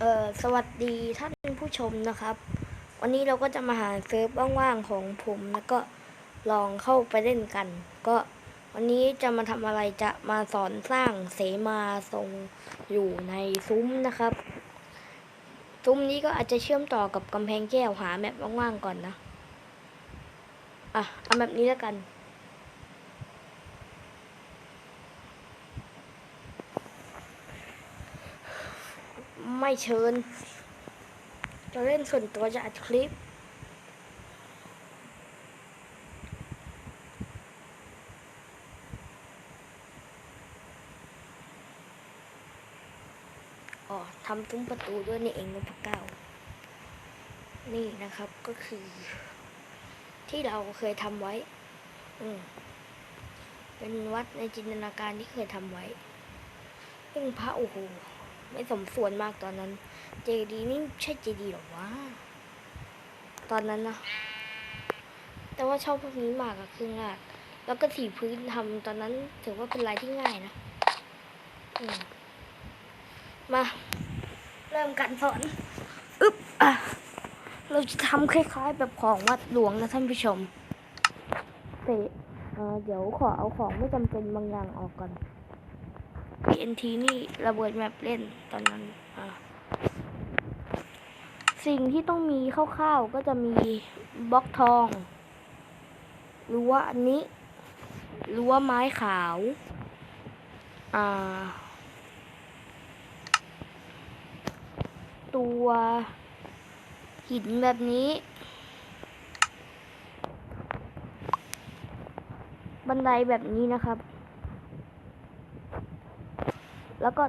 เอ่อสวัสดีท่านผู้ชมนะครับ วันนี้เราก็จะมาหาเซิร์ฟว่างๆของผมแล้วก็ลองเข้าไปเล่นกัน ก็วันนี้จะมาทำอะไรจะมาสอนสร้างเสมาทรงอยู่ในซุ้มนะครับ ซุ้มนี้ก็อาจจะเชื่อมต่อกับกำแพงแก้วหาแมปว่างๆก่อนนะ อะเอาแบบนี้แล้วกัน ไม่เชิญ จะเล่นส่วนตัวจะอัดคลิป อ๋อทำซุ้มประตูด้วยนี่เองนพเก้า นี่นะครับก็คือ ที่เราเคยทำไว้ อืมเป็นวัดในจินตนาการที่เคยทำไว้ซึ่งพระโอ้โห ไม่สมส่วนมากตอนนั้น เจดีนี่ใช่เจดีหรอวะ ตอนนั้นนะ แต่ว่าชอบพวกนี้มากอะคืองราดแล้วก็สีพื้นทำตอนนั้น ถือว่าเป็นลายที่ง่ายนะมมา เริ่มการสอนอึ๊บอะเราจะทำคล้ายๆ แบบของวัดหลวงนะท่านผู้ชมแต่เอ่อเดี๋ยวขอเอาของไม่จำเป็นบางอย่างออกก่อน TNT นี่ระเบิดแมปเล่นตอนนั้นสิ่งที่ต้องมีคร่าวๆก็จะมีบล็อกทองรั้วอันนี้รั้วไม้ขาว อ่า ตัวหินแบบนี้ บันไดแบบนี้นะครับ แล้วก็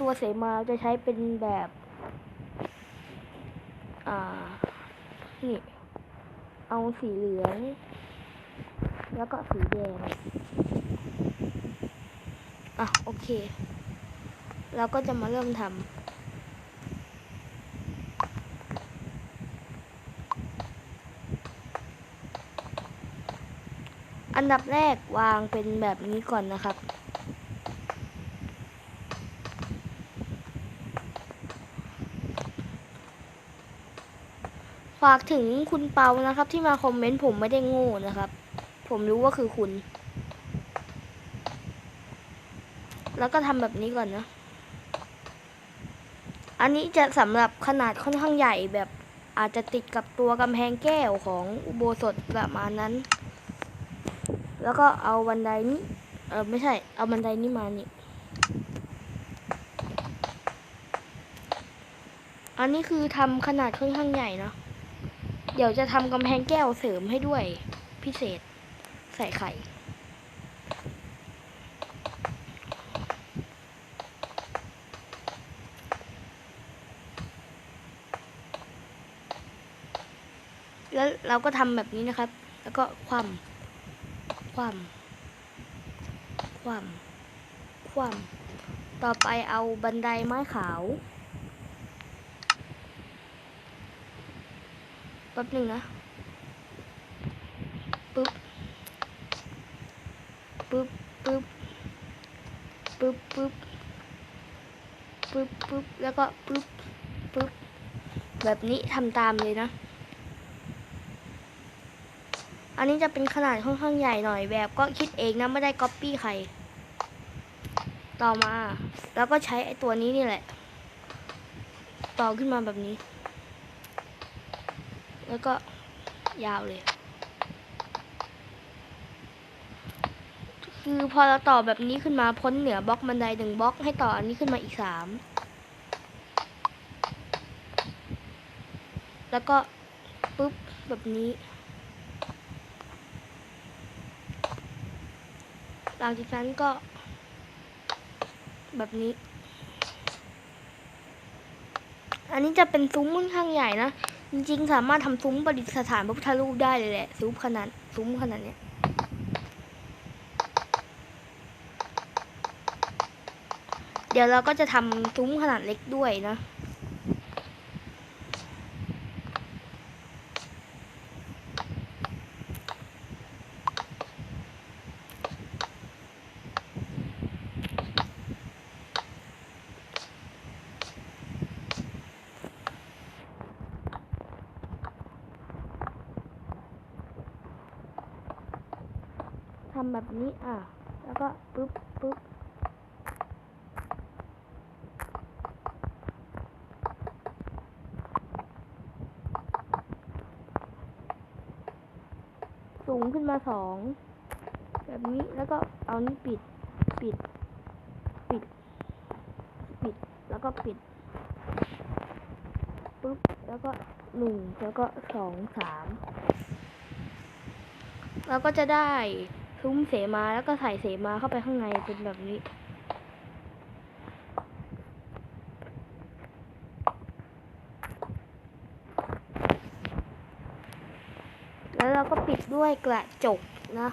ตัวเสมาจะใช้เป็นแบบ อ่า นี่ เอาสีเหลือง แล้วก็สีแดง อะ โอเคเราก็จะมาเริ่มทำอันดับแรกวางเป็นแบบนี้ก่อนนะครับากถึงคุณเปานะครับ ที่มาคอมเมนต์ผมไม่ได้โง่นะครับ ผมรู้ว่าคือคุณ แล้วก็ทำแบบนี้ก่อนนะ อันนี้จะสำหรับขนาดค่อนข้างใหญ่แบบอาจจะติดกับตัวกำแพงแก้วของอุโบสถประมาณนั้น แล้วก็เอาบันไดนี้ เออไม่ใช่ เอาบันไดนี้มานี่ อันนี้คือทำขนาดค่อนข้างใหญ่เนาะ เดี๋ยวจะทำกำแพงแก้วเสริมให้ด้วยพิเศษใส่ไข่แล้วเราก็ทำแบบนี้นะครับ แล้วก็คว่ำคว่ำคว่ำคว่ำต่อไปเอาบันไดไม้ขาว ป๊บหนึ่งนะปึ๊บปึ๊บปึ๊บปึ๊บปึ๊บปึ๊บปึ๊บแล้วก็ปึ๊บปึ๊บแบบนี้ทำตามเลยนะ อันนี้จะเป็นขนาดค่อนข้างใหญ่หน่อยแบบก็คิดเองนะไม่ได้ก๊อปปี้ใคร ต่อมา แล้วก็ใช้ไอ้ตัวนี้นี่แหละ ต่อขึ้นมาแบบนี้ แล้วก็ยาวเลย คือพอเราต่อแบบนี้ขึ้นมาพ้นเหนือบล็อกบันไดหนึ่งบล็อกให้ต่ออันนี้ขึ้นมาอีกสามแล้วก็ปุ๊บแบบนี้ หลังจากนั้นก็แบบนี้ อันนี้จะเป็นซุ้มค่อนข้างใหญ่นะ จริงๆ สามารถทำซุ้มประดิษฐานพระพุทธรูปได้เลยแหละซุ้มขนาดซุ้มขนาดเนี้ยเดี๋ยวเราก็จะทำซุ้มขนาดเล็กด้วยนะำแบบนี้อะ แล้วก็ปึ๊บปึ๊บสูงขึ้นมาสองแบบนี้แล้วก็เอานี้ปิดปิด ปิด ปิดแล้วก็ปิดปึ๊บแล้วก็หนึ่งแล้วก็สองสามแล้วก็จะได้ ซุ้มเสมาแล้วก็ใส่เสมาเข้าไปข้างในเป็นแบบนี้ แล้วเราก็ปิดด้วยกระจกนะ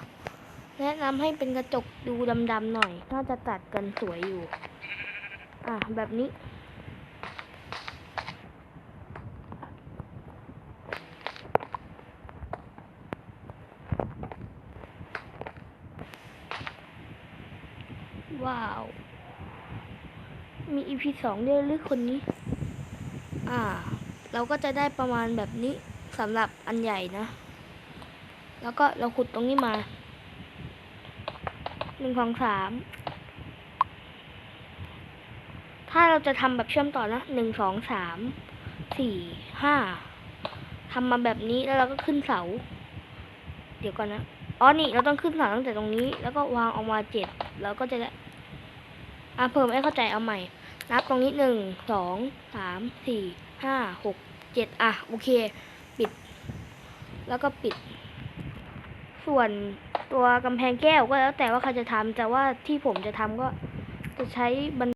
แนะนำให้เป็นกระจกดูดำๆหน่อย น่าจะตัดกันสวยอยู่ อะ แบบนี้ ว้าว มี EP สองด้วยหรือคนนี้ อ่า เราก็จะได้ประมาณแบบนี้สำหรับอันใหญ่นะ แล้วก็เราขุดตรงนี้มา หนึ่งสองสาม ถ้าเราจะทำแบบเชื่อมต่อนะ หนึ่งสองสาม สี่ ห้าทำมาแบบนี้แล้วเราก็ขึ้นเสา เดี๋ยวก่อนนะ อ๋อ นี่เราต้องขึ้นเสาตั้งแต่ตรงนี้ แล้วก็วางออกมาเจ็ดแล้วก็จะได้ อะเพิ่มให้เข้าใจเอาใหม่ นับตรงนี้หนึ่งสองสามสี่ห้าหกเจ็ดอะโอเค ปิด แล้วก็ปิด ส่วนตัวกำแพงแก้วก็แล้วแต่ว่าใครจะทำแต่ว่าที่ผมจะทำก็จะใช้บัน